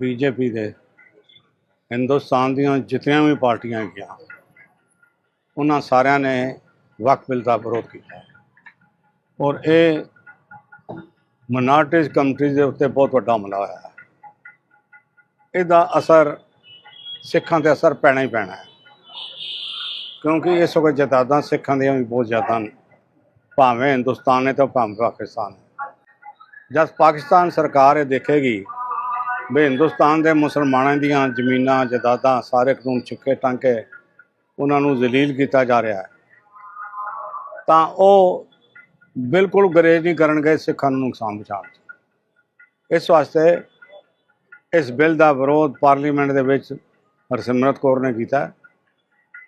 BJP ਦੇ, ਹਿੰਦੁਸਤਾਨ ਦੀਆਂ ਜਿਤਨੀਆਂ ਵੀ ਪਾਰਟੀਆਂ ਹੈਗੀਆਂ, ਉਹਨਾਂ ਸਾਰਿਆਂ ਨੇ ਵਕਫ ਬਿੱਲ ਦਾ ਵਿਰੋਧ ਕੀਤਾ। ਔਰ ਇਹ ਮਨਾਰਟੀਜ਼ ਕਮਿਊਨਿਟੀ ਦੇ ਉੱਤੇ ਬਹੁਤ ਵੱਡਾ ਹਮਲਾ ਹੋਇਆ ਇਹਦਾ ਅਸਰ ਸਿੱਖਾਂ ਤੇ ਅਸਰ ਪੈਣਾ ਹੀ ਪੈਣਾ ਹੈ। ਕਿਉਂਕਿ ਇਸ ਵਕਤ ਜਦਾਦਾਂ ਸਿੱਖਾਂ ਦੀਆਂ ਵੀ ਬਹੁਤ ਜ਼ਿਆਦਾ ਨੇ। ਭਾਵੇਂ ਹਿੰਦੁਸਤਾਨ ਨੇ ਤੇ ਭਾਵੇਂ ਪਾਕਿਸਤਾਨ ਨੇ। ਜਦ ਪਾਕਿਸਤਾਨ ਸਰਕਾਰ ਇਹ ਦੇਖੇਗੀ ਵੀ ਹਿੰਦੁਸਤਾਨ ਦੇ ਮੁਸਲਮਾਨਾਂ ਦੀਆਂ ਜ਼ਮੀਨਾਂ ਜਾਇਦਾਦਾਂ ਸਾਰੇ ਕਾਨੂੰਨ ਚੁੱਕੇ ਟਾਂਕੇ ਉਹਨਾਂ ਨੂੰ ਜ਼ਲੀਲ ਕੀਤਾ ਜਾ ਰਿਹਾ ਹੈ। ਤਾਂ ਉਹ ਬਿਲਕੁਲ ਗਰੇਜ ਨਹੀਂ ਕਰਨਗੇ, ਸਿੱਖਾਂ ਨੂੰ ਨੁਕਸਾਨ ਪਹੁੰਚਾਉਣ 'ਚ। ਇਸ ਵਾਸਤੇ ਇਸ ਬਿੱਲ ਦਾ ਵਿਰੋਧ ਪਾਰਲੀਮੈਂਟ ਦੇ ਵਿੱਚ ਹਰਸਿਮਰਤ ਕੌਰ ਨੇ ਕੀਤਾ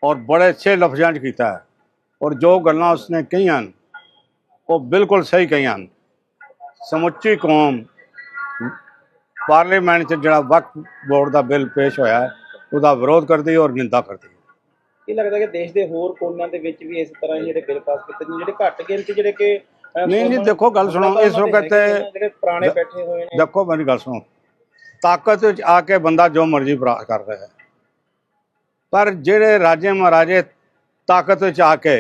ਔਰ ਬੜੇ ਅੱਛੇ ਲਫ਼ਜ਼ਾਂ 'ਚ ਕੀਤਾ ਹੈ। ਔਰ ਜੋ ਗੱਲਾਂ ਉਸਨੇ ਕਹੀਆਂ ਉਹ ਬਿਲਕੁਲ ਸਹੀ ਕਹੀਆਂ ਹਨ। ਸਮੁੱਚੀ ਕੌਮ ਪਾਰਲੀਮੈਂਟ 'ਚ ਜਿਹੜਾ ਵਕਫ ਬੋਰਡ ਦਾ ਬਿੱਲ ਪੇਸ਼ ਹੋਇਆ ਹੈ, ਉਹਦਾ ਵਿਰੋਧ ਕਰਦੀ ਔਰ ਨਿੰਦਾ ਕਰਦੀ ਇਹ ਲੱਗਦਾ ਕਿ ਦੇਸ਼ ਦੇ ਹੋਰ ਕੋਨਾਂ ਦੇ ਵਿੱਚ ਵੀ ਇਸ ਤਰ੍ਹਾਂ ਜਿਹੜੇ ਬਿੱਲ ਪਾਸ ਕੀਤੇ ਨੇ ਜਿਹੜੇ ਘੱਟ ਗਿਣਤੀ ਜਿਹੜੇ ਕਿ ਨਹੀਂ ਜੀ, ਦੇਖੋ ਗੱਲ ਸੁਣੋ, ਇਸ ਵਕਤ ਜਿਹੜੇ ਪੁਰਾਣੇ ਬੈਠੇ ਹੋਏ ਨੇ। ਦੇਖੋ ਮੇਰੀ ਗੱਲ ਸੁਣੋ ਤਾਕਤ ਵਿੱਚ ਆ ਕੇ ਬੰਦਾ ਜੋ ਮਰਜ਼ੀ ਪ੍ਰਾਪਤ ਕਰਦਾ ਹੈ। ਪਰ ਜਿਹੜੇ ਰਾਜੇ ਮਹਾਰਾਜੇ ਤਾਕਤ ਵਿੱਚ ਆ ਕੇ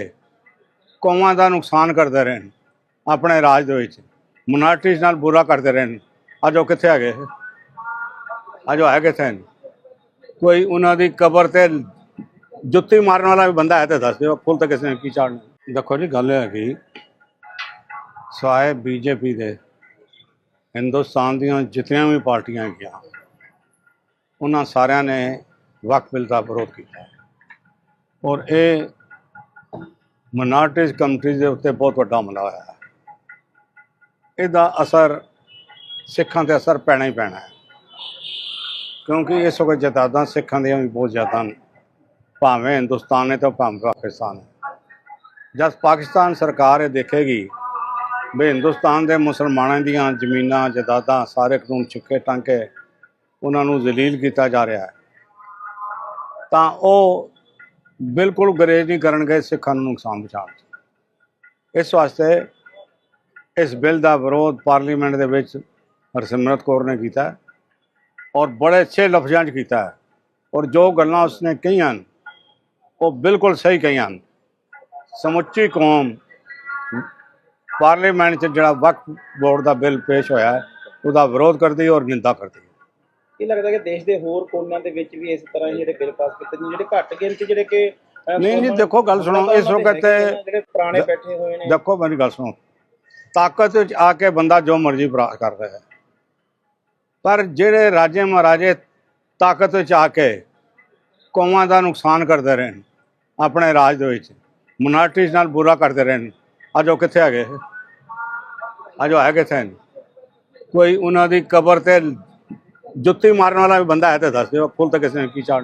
ਕੌਮਾਂ ਦਾ ਨੁਕਸਾਨ ਕਰਦੇ ਰਹੇ ਨੇ ਆਪਣੇ ਰਾਜ ਦੇ ਵਿੱਚ ਮਨਾਰਟੀਜ਼ ਨਾਲ ਬੁਰਾ ਕਰਦੇ ਰਹੇ ਨੇ ਅੱਜ ਉਹ ਕਿੱਥੇ ਆ ਗਏ ਅੱਜ ਉਹ ਹੈ ਕਿੱਥੇ ਕੋਈ ਉਹਨਾਂ ਦੀ ਕਬਰ ਤੇ ਜੁੱਤੀ ਮਾਰਨ ਵਾਲਾ ਵੀ ਬੰਦਾ ਹੈ ਤੇ ਦੱਸ ਦਿਓ, ਫੁੱਲ ਤਾਂ ਕਿਸੇ ਨੇ ਕੀ ਚਾੜਨਾ। ਦੇਖੋ ਜੀ, ਗੱਲ ਇਹ ਹੈਗੀ ਸਵਾਏ ਬੀਜੇਪੀ ਦੇ ਹਿੰਦੁਸਤਾਨ ਦੀਆਂ ਜਿਤਨੀਆਂ ਵੀ ਪਾਰਟੀਆਂ ਹੈਗੀਆਂ, ਉਹਨਾਂ ਸਾਰਿਆਂ ਨੇ ਵਕਫ ਬਿੱਲ ਦਾ ਵਿਰੋਧ ਕੀਤਾ ਔਰ ਇਹ ਮਨਾਰਟੀਜ਼ ਕੰਟਰੀਜ਼ ਦੇ ਉੱਤੇ ਬਹੁਤ ਵੱਡਾ ਹਮਲਾ ਹੋਇਆ ਇਹਦਾ ਅਸਰ ਸਿੱਖਾਂ ਤੇ ਅਸਰ ਪੈਣਾ ਹੀ ਪੈਣਾ ਹੈ। ਕਿਉਂਕਿ ਇਸ ਵਕਤ ਜਦਾਦਾਂ ਸਿੱਖਾਂ ਦੀਆਂ ਵੀ ਬਹੁਤ ਜ਼ਿਆਦਾ ਨੇ। ਭਾਵੇਂ ਹਿੰਦੁਸਤਾਨ ਨੇ ਤੇ ਭਾਵੇਂ ਪਾਕਿਸਤਾਨ ਜਦ ਪਾਕਿਸਤਾਨ ਸਰਕਾਰ ਇਹ ਦੇਖੇਗੀ ਵੀ ਹਿੰਦੁਸਤਾਨ ਦੇ ਮੁਸਲਮਾਨਾਂ ਦੀਆਂ ਜ਼ਮੀਨਾਂ ਜਾਇਦਾਦਾਂ ਸਾਰੇ ਕਾਨੂੰਨ ਚੁੱਕੇ ਟਾਂਕੇ ਉਹਨਾਂ ਨੂੰ ਜ਼ਲੀਲ ਕੀਤਾ ਜਾ ਰਿਹਾ ਹੈ, ਤਾਂ ਉਹ ਬਿਲਕੁਲ ਗਰੇਜ ਨਹੀਂ ਕਰਨਗੇ ਸਿੱਖਾਂ ਨੂੰ ਨੁਕਸਾਨ ਪਹੁੰਚਾਉਣ 'ਚ। ਇਸ ਵਾਸਤੇ ਇਸ ਬਿੱਲ ਦਾ ਵਿਰੋਧ ਪਾਰਲੀਮੈਂਟ ਦੇ ਵਿੱਚ ਹਰਸਿਮਰਤ ਕੌਰ ਨੇ ਕੀਤਾ ਔਰ ਬੜੇ ਅੱਛੇ ਲਫ਼ਜ਼ਾਂ 'ਚ ਕੀਤਾ ਔਰ ਜੋ ਗੱਲਾਂ ਉਸਨੇ ਕਹੀਆਂ ਉਹ ਬਿਲਕੁਲ ਸਹੀ ਕਹੀਆਂ। ਸਮੁੱਚੀ ਕੌਮ ਪਾਰਲੀਮੈਂਟ 'ਚ ਜਿਹੜਾ ਵਕਫ ਬੋਰਡ ਦਾ ਬਿੱਲ ਪੇਸ਼ ਹੋਇਆ ਉਹਦਾ ਵਿਰੋਧ ਕਰਦੀ ਔਰ ਨਿੰਦਾ ਕਰਦੀ। ਇਹ ਲੱਗਦਾ ਕਿ ਦੇਸ਼ ਦੇ ਹੋਰ ਕੋਨਾਂ ਦੇ ਵਿੱਚ ਵੀ ਇਸ ਤਰ੍ਹਾਂ ਜਿਹੜੇ ਬਿੱਲ ਪਾਸ ਕੀਤੇ ਨੇ ਜਿਹੜੇ ਘੱਟ ਗਿਣਤੀ ਜਿਹੜੇ ਕਿ ਨਹੀਂ ਉਹਨਾਂ- ਦੇਖੋ ਗੱਲ ਸੁਣੋ, ਇਸ ਵਕਤ ਜਿਹੜੇ ਪੁਰਾਣੇ ਬੈਠੇ ਹੋਏ ਨੇ। ਦੇਖੋ ਮੇਰੀ ਗੱਲ ਸੁਣੋ ਤਾਕਤ ਵਿੱਚ ਆ ਕੇ ਬੰਦਾ ਜੋ ਮਰਜ਼ੀ ਪ੍ਰਾਪਤ ਕਰਦਾ ਹੈ। ਪਰ ਜਿਹੜੇ ਰਾਜੇ ਮਹਾਰਾਜੇ ਤਾਕਤ ਵਿੱਚ ਆ ਕੇ ਕੌਮਾਂ ਦਾ ਨੁਕਸਾਨ ਕਰਦੇ ਰਹੇ ਨੇ ਆਪਣੇ ਰਾਜ ਦੇ ਵਿੱਚ ਮਨਾਰਟੀਜ਼ ਨਾਲ ਬੁਰਾ ਕਰਦੇ ਰਹੇ ਨੇ। ਅੱਜ ਉਹ ਕਿੱਥੇ ਹੈਗੇ? ਅੱਜ ਉਹ ਹੈ ਕਿੱਥੇ? ਕੋਈ ਉਹਨਾਂ ਦੀ ਕਬਰ ਤੇ ਜੁੱਤੀ ਮਾਰਨ ਵਾਲਾ ਵੀ ਬੰਦਾ ਹੈ ਤੇ ਦੱਸ ਦਿਓ, ਫੁੱਲ ਤਾਂ ਕਿਸੇ ਨੇ ਕੀ ਚਾੜ